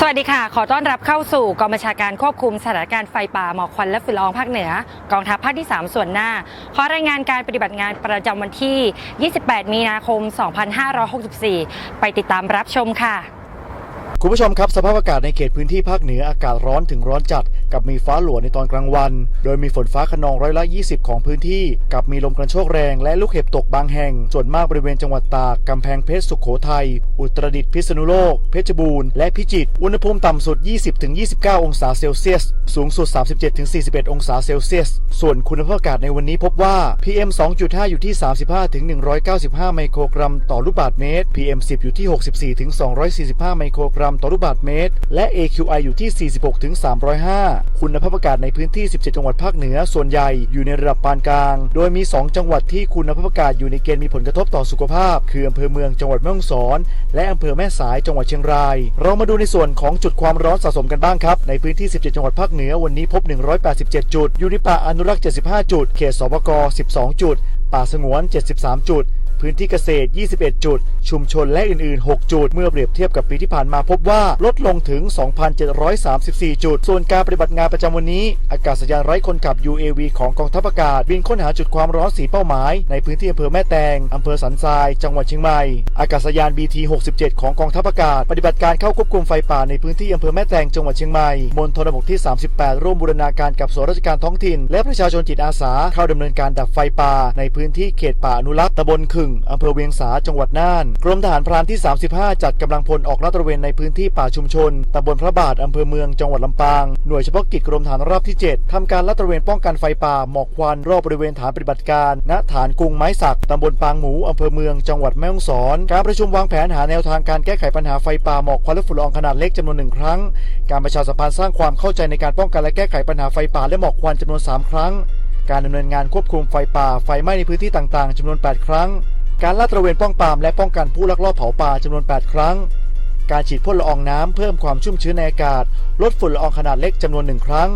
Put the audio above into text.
สวัสดีค่ะ ขอต้อนรับเข้าสู่กองบัญชาการควบคุมสถานการณ์ไฟป่าหมอกควันและฝุ่นละอองภาคเหนือ กองทัพภาคที่ 3 ส่วนหน้า ขอรายงานการปฏิบัติงานประจำวันที่ 28 มีนาคม 2564 ไปติดตามรับชมค่ะ คุณผู้ชมครับสภาพอากาศในเขตพื้นที่ภาคเหนืออากาศร้อนถึงร้อนจัด กับมีฟ้าหลวในตอนกลางวัน โดยมีฝนฟ้าขนองร้อยละ 20 ของพื้นที่ กับมีลมกระโชกแรงและลูกเห็บตกบางแห่ง ส่วนมากบริเวณจังหวัดตาก กำแพงเพชรสุขโขทัย อุตรดิตถ์พิษณุโลก เพชรบูรณ์ และพิจิตร อุณหภูมิต่ำสุด 20-29 องศาเซลเซียส สูงสุด 37-41 องศาเซลเซียส ส่วนคุณภาพอากาศในวันนี้พบว่า PM 2.5 อยู่ที่ 35-195 ไมโครกรัมต่อลูกบาศก์เมตร PM 10 อยู่ที่ 64-245 ไมโครกรัมต่อลูกบาศก์เมตร และ AQI อยู่ที่ 46-305คุณภาพอากาศในพื้นที่ 17 จังหวัดภาคเหนือ ส่วนใหญ่อยู่ในระดับปานกลาง โดยมี 2 จังหวัดที่คุณภาพอากาศอยู่ในเกณฑ์มีผลกระทบต่อสุขภาพ คืออำเภอเมืองจังหวัดแม่ฮ่องสอน และอำเภอแม่สายจังหวัดเชียงราย เรามาดูในส่วนของจุดความร้อนสะสมกันบ้างครับ ในพื้นที่ 17 จังหวัดภาคเหนือวันนี้พบ 187 จุด อยู่ในป่าอนุรักษ์ 75 จุด เขตสปก12 จุด ป่าสงวน 73 จุด พื้นที่เกษตร 21 จุด ชุมชนและอื่น ๆ 6 จุด เมื่อเปรียบเทียบกับปีที่ผ่านมาพบว่าลดลงถึง 2,734 จุด ส่วนการปฏิบัติงานประจำวันนี้ อากาศยานไร้คนขับ UAV ของกองทัพอากาศ บินค้นหาจุดความร้อนสีเป้าหมาย ในพื้นที่อำเภอแม่แตงอำเภอสันทราย จังหวัดเชียงใหม่ อากาศยาน BT 67 ของกองทัพอากาศ ปฏิบัติการเข้าควบคุมไฟป่าในพื้นที่อำเภอแม่แตงจังหวัดเชียงใหม่มณฑลบกที่ 38 ร่วมบูรณาการกับส่วนราชการท้องถิ่น และประชาชนจิตอาสาเข้าดำเนินการดับไฟป่าในพื้นที่เขตป่าอนุรักษ์ตำบลขึงอำเภอเวียงสาจังหวัดน่าน กรมทหารพรานที่ 35 จัดกำลังพลออกลาดตระเวนในพื้นที่ป่าชุมชนตำบลพระบาทอำเภอเมืองจังหวัดลำปางหน่วยเฉพาะกิจกรมทหารราบที่ 7ทำการลาดตระเวนป้องกันไฟป่าหมอกควันรอบบริเวณฐานปฏิบัติการณฐานกุงไม้สักตำบลปางหมูอำเภอเมืองจังหวัดแม่ฮ่องสอน การประชุมวางแผนหาแนวทางการแก้ไขปัญหาไฟป่าหมอกควันและฝุ่นละอองขนาดเล็กจำนวนหนึ่งครั้ง การประชาสัมพันธ์สร้างความเข้าใจในการป้องกันและแก้ไขปัญหาไฟป่าและหมอกควันจำนวน 3 ครั้ง การดำเนินงานควบคุมไฟป่าไฟไหม้ในพื้นที่ต่างๆจำนวน 8 ครั้ง การลาดตระเวนป้องปรามและป้องกันผู้ลักลอบเผาป่าจำนวน 8 ครั้ง การฉีดพ่นละอองน้ำเพิ่มความชุ่มชื้นในอากาศ ลดฝุ่นละอองขนาดเล็กจำนวนหนึ่งครั้ง